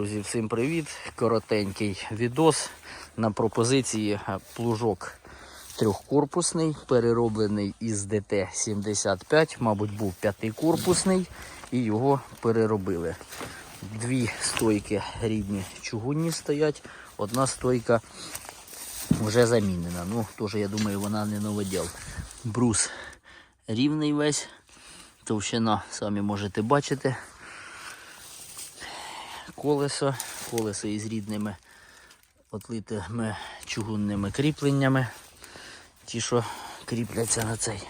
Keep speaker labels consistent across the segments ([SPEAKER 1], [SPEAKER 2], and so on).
[SPEAKER 1] Друзі, всім привіт! Коротенький відос на пропозиції е, плужок трьохкорпусний, перероблений із ДТ-75, мабуть, був п'ятикорпусний і його переробили. Дві стойки рідні чугунні стоять, одна стойка вже замінена. Ну, теж, я думаю, вона не новоділ. Брус рівний весь, товщина, самі можете бачити колесо, колесо із рідними отлитими чугунними кріпленнями. Ті, що кріпляться на цей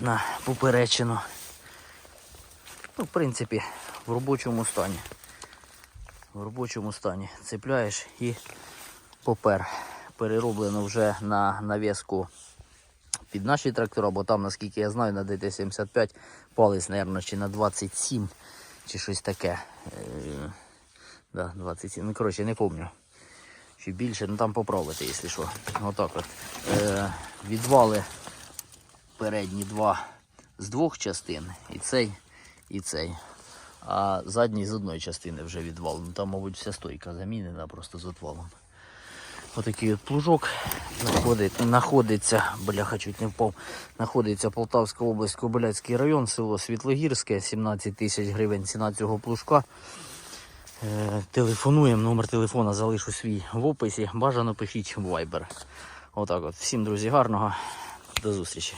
[SPEAKER 1] на поперечину. Ну, в принципі, в робочому стані. В робочому стані цепляєш і попер. Перероблено вже на нав'язку під наші трактора, бо там, наскільки я знаю, на ДТ-75 палець, мабуть, чи на 27 чи щось таке. Е, да, 27. Ну, коротше, не пам'ятаю. Чи більше, ну там поправити, якщо що. Отак от. Е, відвали передні два з двох частин. І цей, і цей. А задній з одної частини вже відвал. Ну там, мабуть, вся стойка замінена просто з отвалом. Отакий от плужок знаходить, знаходиться, бляха, чуть не впав, знаходиться Полтавська область, Кобиляцький район, село Світлогірське, 17 тисяч гривень ціна цього плужка. Е, телефонуємо, номер телефона залишу свій в описі. Бажано пишіть в Viber. Отак от. Всім, друзі, гарного. До зустрічі.